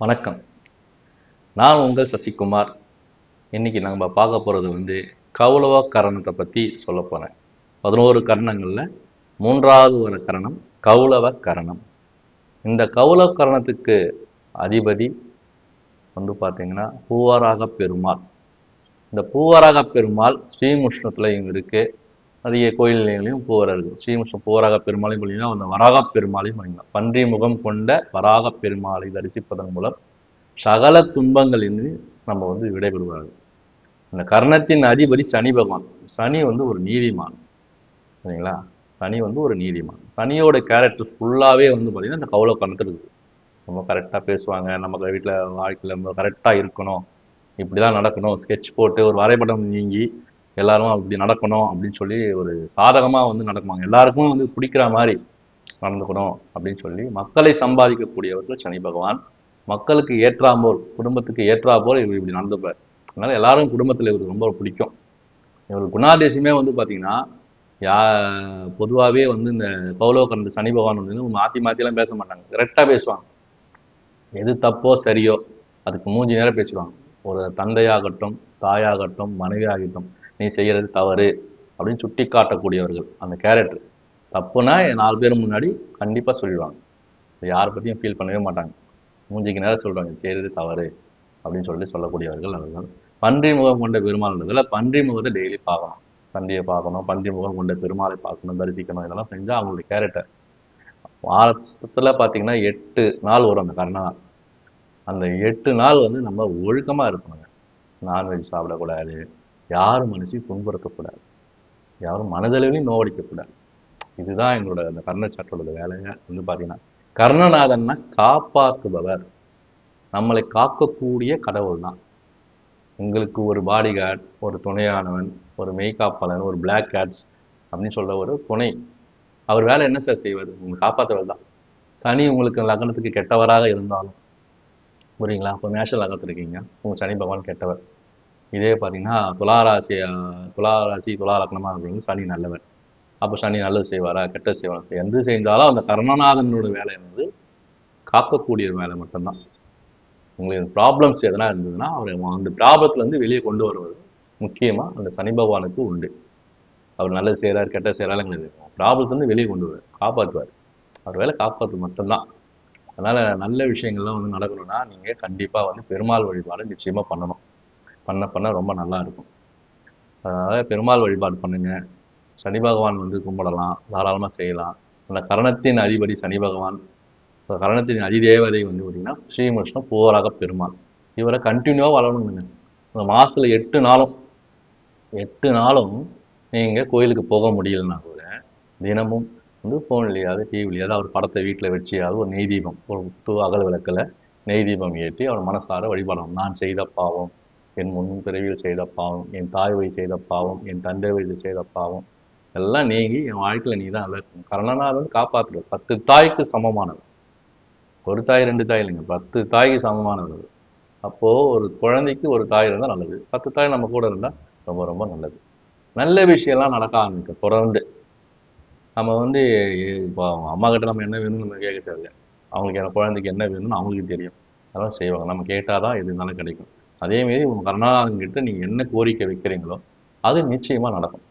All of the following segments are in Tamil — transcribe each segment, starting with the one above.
வணக்கம். நான் உங்கள் சசிகுமார். இன்னைக்கு நம்ம பார்க்க போகிறது வந்து கௌலவ கரணத்தை பற்றி சொல்ல போகிறேன் பதினோரு கரணங்களில் மூன்றாவது ஒரு கரணம் கௌலவ கரணம் இந்த கௌலவ கரணத்துக்கு அதிபதி வந்து பார்த்தீங்கன்னா பூவராக பெருமாள். இந்த பூவராக பெருமாள் ஸ்ரீமுஷ்ணத்தில் இங்கே இருக்குது நிறைய கோயில் நிலையங்களையும் பூவராக இருக்கு ஸ்ரீமுஷ்ண பூவராக பெருமாளையும் பார்த்தீங்கன்னா அந்த வராக பெருமாளையும் பண்ணிக்கலாம் பன்றி முகம் கொண்ட வராக பெருமாளை தரிசிப்பதன் மூலம் சகல துன்பங்களின்றி நம்ம வந்து விடைபெறுவார்கள். அந்த கர்ணத்தின் அதிபதி சனி பகவான். சனி வந்து ஒரு நீதிமான். சரிங்களா? சனி வந்து ஒரு நீதிமான். சனியோட கேரக்டர் ஃபுல்லாகவே வந்து பார்த்தீங்கன்னா இந்த கவலை கர்ணத்தில் இருக்குது. நம்ம கரெக்டாக பேசுவாங்க. நம்ம வீட்டில் வாழ்க்கையில் நம்ம கரெக்டாக இருக்கணும். இப்படி தான் நடக்கணும். ஸ்கெட்ச் போட்டு ஒரு வரைபடம் நீங்கி எல்லாரும் அப்படி நடக்கணும் அப்படின்னு சொல்லி ஒரு சாதகமாக வந்து நடக்குவாங்க எல்லாருக்கும் வந்து பிடிக்கிற மாதிரி நடந்துக்கணும் அப்படின்னு சொல்லி மக்களை சம்பாதிக்கக்கூடியவர்கள் சனி பகவான். மக்களுக்கு ஏற்றாம்போல் குடும்பத்துக்கு ஏற்றாம்போல் இவர் இப்படி நடந்துப்பார். அதனால எல்லாரும் குடும்பத்தில் இவருக்கு ரொம்ப பிடிக்கும். இவர் குணாதேசமே வந்து பார்த்தீங்கன்னா யா பொதுவாகவே வந்து இந்த கௌலவ கரண்ட் சனி பகவான் வந்து மாற்றி மாற்றிலாம் பேச மாட்டாங்க. கரெக்டாக பேசுவாங்க. எது தப்போ சரியோ அதுக்கு மூஞ்சி நேரம் பேசுவாங்க ஒரு தந்தையாகட்டும் தாயாகட்டும் மனைவியாகட்டும் நீ செய்கிறது தவறு அப்படின்னு சுட்டி காட்டக்கூடியவர்கள் அந்த கேரக்டர் தப்புனா நாலு பேர் முன்னாடி கண்டிப்பாக சொல்லிடுவாங்க. யாரை பற்றியும் ஃபீல் பண்ணவே மாட்டாங்க. மூஞ்சிக்கு நேரம் சொல்கிறாங்க செய்கிறது தவறு அப்படின்னு சொல்லி சொல்லக்கூடியவர்கள் அவர்கள். பன்றி முகம் கொண்ட பெருமாள்ன்றதில் பன்றி முகத்தை டெய்லி பார்க்கணும். பன்றியை பார்க்கணும் பன்றி முகம் கொண்ட பெருமாளை பார்க்கணும் தரிசிக்கணும் இதெல்லாம் செஞ்சால் அவங்களுடைய கேரக்டர் வாரத்தில் பார்த்தீங்கன்னா எட்டு நாள் வரும் அந்த கர்ணநாள் அந்த எட்டு நாள் வந்து நம்ம ஒழுக்கமாக இருக்கணுங்க. நான்வெஜ் சாப்பிடக்கூடாது யாரும் மனசையும் புண்படுத்தக்கூடாது. யாரும் மனதளவிலையும் நோவடிக்கக்கூடாது. இதுதான் எங்களோட அந்த கர்ணச்சாட்டோட வேலைங்க வந்து பார்த்தீங்கன்னா கர்ணநாதன்னா காப்பாற்றுபவர் நம்மளை காக்கக்கூடிய கடவுள் தான் உங்களுக்கு ஒரு பாடிகார்ட் ஒரு துணையானவன் ஒரு மெய்காப்பாளன் ஒரு பிளாக் கேட்ஸ் அப்படின்னு சொல்ற ஒரு துணை. அவர் வேலை என்ன சார் செய்வார்? உங்களை காப்பாற்றுவர் தான் சனி உங்களுக்கு லக்னத்துக்கு கெட்டவராக இருந்தாலும். புரியுங்களா? இப்போ மேஷ லக்னத்தில் இருக்கீங்க. உங்கள் சனி பகவான் கெட்டவர். இதே பார்த்தீங்கன்னா துளாராசி துளாராசி துலா இருக்கிறவங்க சனி நல்லவர். அப்போ சனி நல்லது செய்வாரா கெட்ட செய்வாரா? எந்த செஞ்சாலும் அந்த கருணாநாதனோட வேலை வந்து காக்கக்கூடிய வேலை மட்டும்தான். உங்களுக்கு ப்ராப்ளம்ஸ் எதனா இருந்ததுன்னா அவர் அந்த ப்ராப்ளத்துலேருந்து வெளியே கொண்டு வருவது முக்கியமாக அந்த சனி பகவானுக்கு உண்டு. அவர் நல்லது செய்கிறார் கெட்ட செய்கிறாருங்கிறது ப்ராப்ளத்துலேருந்து வெளியே கொண்டு வருவார் காப்பாற்றுவார். அவர் வேலை காப்பாற்று மட்டும்தான். அதனால் நல்ல விஷயங்கள்லாம் வந்து நடக்கணும்னா நீங்கள் கண்டிப்பாக வந்து பெருமாள் வழிபாடு நிச்சயமாக பண்ணணும். பண்ண பண்ண ரொம்ப நல்லா இருக்கும் அதனால் பெருமாள் வழிபாடு பண்ணுங்க. சனி பகவான் வந்து கும்பிடலாம் தாராளமாக செய்யலாம். அந்த கரணத்தின் அதிபதி சனி பகவான் இப்போ கரணத்தின் அதிதேவதை வந்து பார்த்திங்கன்னா ஸ்ரீகிருஷ்ண போராக பெருமாள். இவரை கண்டினியூவாக வளரணுங்க. இந்த மாதத்தில் எட்டு நாளும் எட்டு நாளும் நீங்கள் கோயிலுக்கு போக முடியலன்னா கூட தினமும் வந்து ஃபோன்லேயாவது டிவிலையாவது அவர் படத்தை வீட்டில் வச்சியாவது ஒரு நெய் தீபம் ஒரு தூ அகல் விளக்கில் நெய் தீபம் ஏற்றி அவர் மனசார வழிபடணும். நான் செய்த பாவம். என் முன் பிறவியில் செய்த பாவம் என் தாய் வழி செய்த பாவம் என் தந்தை வழியில் செய்த பாவம் எல்லாம் நீங்கி என் வாழ்க்கையில் நீ தான் நல்லா இருக்கணும் வந்து காப்பாற்றுறது பத்து தாய்க்கு சமமானது. ஒரு தாய் ரெண்டு தாய் இல்லைங்க. பத்து தாய்க்கு சமமானது. அப்போது ஒரு குழந்தைக்கு ஒரு தாய் இருந்தால் நல்லது. பத்து தாய் நம்ம கூட இருந்தால் ரொம்ப ரொம்ப நல்லது. நல்ல விஷயம்லாம் நடக்க ஆரம்பிக்கும் தொடர்ந்து. நம்ம வந்து இப்போ அம்மா கிட்ட நம்ம என்ன வேணும்னு நம்ம கேட்க தேவையில்லை. அவங்களுக்கு என்ன குழந்தைக்கு என்ன வேணும்னு அவங்களுக்கு தெரியும். அதெல்லாம் செய்வாங்க. நம்ம கேட்டால் தான் எது இருந்தாலும் கிடைக்கும். அதேமாரி உங்கள் கருணாநாதன் கிட்ட நீங்கள் என்ன கோரிக்கை வைக்கிறீங்களோ அது நிச்சயமாக நடக்கும்.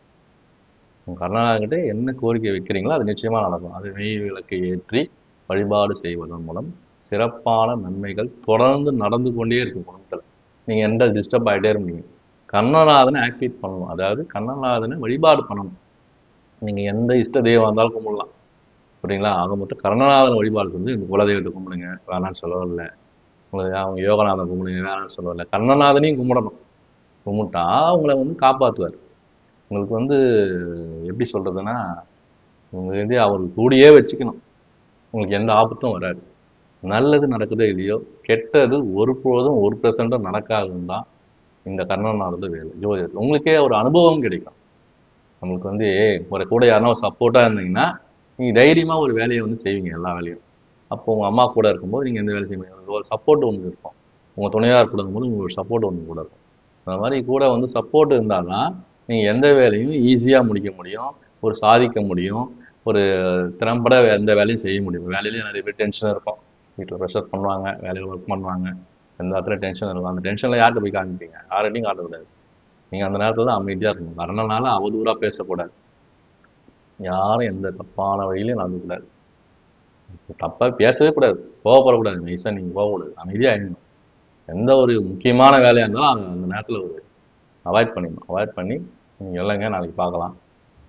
உங்கள் கருணாநாதன் கிட்ட என்ன கோரிக்கை வைக்கிறீங்களோ அது நிச்சயமாக நடக்கும். அது நெய் விளக்கு ஏற்றி வழிபாடு செய்வதன் மூலம் சிறப்பான நன்மைகள் தொடர்ந்து நடந்து கொண்டே இருக்கும் குடும்பத்தில். நீங்கள் எந்த டிஸ்டர்ப் ஆகிட்டே இருப்பீங்க. கண்ணநாதனை ஆக்டிவேட் பண்ணணும். அதாவது கண்ணநாதனை வழிபாடு பண்ணணும். நீங்கள் எந்த இஷ்ட தெய்வம் இருந்தாலும் கும்பிடலாம். அப்படிங்களா ஆக மொத்தம் கருணநாதன் வழிபாடு வந்து இந்த குலதெய்வத்தை கும்பிடுங்க. வேணான்னு சொல்லவில்லை உங்களுக்கு அவங்க யோகநாதன் கும்பிடுங்க வேணாம்னு சொல்லல கண்ணநாதனையும் கும்பிடணும். கும்பிட்டா உங்களை வந்து காப்பாற்றுவார் உங்களுக்கு வந்து எப்படி சொல்கிறதுன்னா உங்களுக்கு வந்து அவர் கூடியே வச்சுக்கணும். உங்களுக்கு எந்த ஆபத்தும் வராது. நல்லது நடக்குதோ இல்லையோ கெட்டது ஒரு பொழுதும் ஒரு பெர்சன்ட்டும் நடக்காதுன்னு தான் இந்த கர்ணநாதோட வேலை. ஜோதிடர் உங்களுக்கே ஒரு அனுபவம் கிடைக்கும். நம்மளுக்கு வந்து ஒரு கூட யாருன்னா ஒரு சப்போர்ட்டாக இருந்தீங்கன்னா நீங்கள் தைரியமாக ஒரு வேலையை வந்து செய்வீங்க எல்லா வேலையும். அப்போ உங்கள் அம்மா கூட இருக்கும்போது நீங்கள் எந்த வேலை செய்ய முடியும் ஒரு சப்போர்ட் ஒன்று இருக்கும். உங்கள் துணையார் கூட இருக்கும்போது உங்களுக்கு ஒரு சப்போர்ட் ஒன்று கூட இருக்கும். அந்த மாதிரி கூட வந்து சப்போர்ட் இருந்தால் தான் நீங்கள் எந்த வேலையும் ஈஸியாக முடிக்க முடியும். ஒரு சாதிக்க முடியும். ஒரு திறம்பட எந்த வேலையும் செய்ய முடியும். வேலையிலேயே நிறைய பேர் டென்ஷன் இருக்கும் வீட்டில் ப்ரெஷர் பண்ணுவாங்க. வேலையில் ஒர்க் பண்ணுவாங்க. எந்த இடத்துல டென்ஷன் இருக்கும். அந்த டென்ஷனில் யார்கிட்ட போய் காமிப்பீங்க? யார்கிட்டையும் காட்டக்கூடாது நீங்கள் அந்த நேரத்தில் தான் அமைதியாக இருக்கணும். வரணுனால அவதூறாக பேசக்கூடாது. யாரும் எந்த தப்பான வழியிலையும் நடந்துக்கூடாது தப்பாக பேசவே கூடாது. கோவப்படக்கூடாது. நைஸாக நீங்கள் போகக்கூடாது அமைதியாக ஆயிடணும் எந்த ஒரு முக்கியமான வேலையாக இருந்தாலும் அந்த அந்த நேரத்தில் ஒரு அவாய்ட் பண்ணிடணும் அவாய்ட் பண்ணி நீங்கள் இல்லைங்க நாளைக்கு பார்க்கலாம்.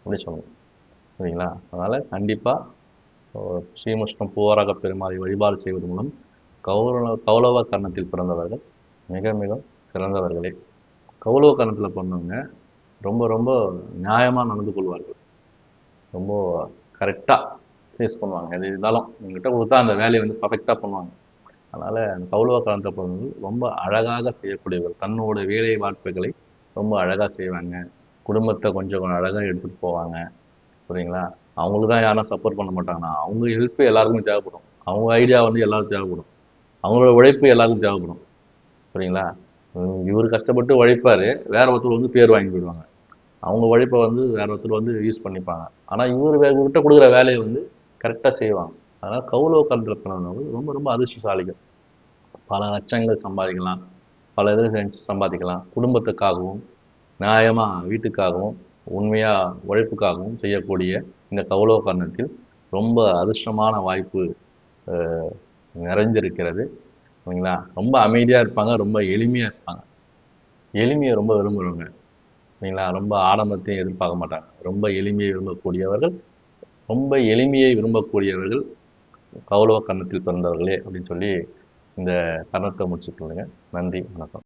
அப்படி சொல்லணும் சரிங்களா? அதனால் கண்டிப்பாக ஸ்ரீமுஷ்ணம் பூவராக பெருமாளை வழிபாடு செய்வது மூலம் கௌரவ கௌரவ கர்ணத்தில் பிறந்தவர்கள் மிக மிக சிறந்தவர்களே. கௌரவ கர்ணத்தில் பிறந்தவங்க ரொம்ப ரொம்ப நியாயமாக நடந்து கொள்வார்கள். ரொம்ப கரெக்டாக ஃபேஸ் பண்ணுவாங்க. எது இருந்தாலும் உங்ககிட்ட கொடுத்தா அந்த வேலையை வந்து பர்ஃபெக்டாக பண்ணுவாங்க. அதனால் அந்த கௌரவ கலந்த பிறந்தவர்கள் ரொம்ப அழகாக செய்யக்கூடியவர். தன்னோட வேலை வாய்ப்புகளை ரொம்ப அழகாக செய்வாங்க. குடும்பத்தை கொஞ்சம் அழகாக எடுத்துகிட்டு போவாங்க. புரியுங்களா? அவங்களுக்கு தான் யாரும் சப்போர்ட் பண்ண மாட்டாங்கன்னா அவங்க ஹெல்ப்பு எல்லாருக்குமே தேவைப்படும். அவங்க ஐடியா வந்து எல்லாருக்கும் தேவைப்படும். அவங்களோட உழைப்பு எல்லாருக்கும் தேவைப்படும். புரியுங்களா? இவர் கஷ்டப்பட்டு உழைப்பார். வேற ஒருத்தர் வந்து பேர் வாங்கி போயிடுவாங்க. அவங்க உழைப்பை வந்து வேற ஒருத்தர் வந்து யூஸ் பண்ணிப்பாங்க. ஆனால் இவர் இவர்கிட்ட கொடுக்குற வேலையை வந்து கரெக்டாக செய்வாங்க. அதனால் கௌரவ கலத்தில் பிறந்தவங்க ரொம்ப ரொம்ப அதிர்ஷ்டசாலிகள். பல லட்சங்கள் சம்பாதிக்கலாம். பல இதில் செஞ்சு சம்பாதிக்கலாம். குடும்பத்துக்காகவும் நியாயமாக வீட்டுக்காகவும் உண்மையாக உழைப்புக்காகவும் செய்யக்கூடிய இந்த கௌரவ கர்ணத்தில் ரொம்ப அதிர்ஷ்டமான வாய்ப்பு நிறைஞ்சிருக்கிறது. சரிங்களா? ரொம்ப அமைதியாக இருப்பாங்க ரொம்ப எளிமையாக இருப்பாங்க. எளிமையை ரொம்ப விரும்புகிறவங்க சரிங்களா? ரொம்ப ஆடம்பரத்தையும் எதிர்பார்க்க மாட்டாங்க. ரொம்ப எளிமையை விரும்பக்கூடியவர்கள் ரொம்ப எளிமையை விரும்பக்கூடியவர்கள் கௌரவ கன்னத்தில் பிறந்தவர்களே அப்படின்னு சொல்லி இந்த கர்ணத்தை முடிச்சுக்கொள்ளுங்க நன்றி வணக்கம்.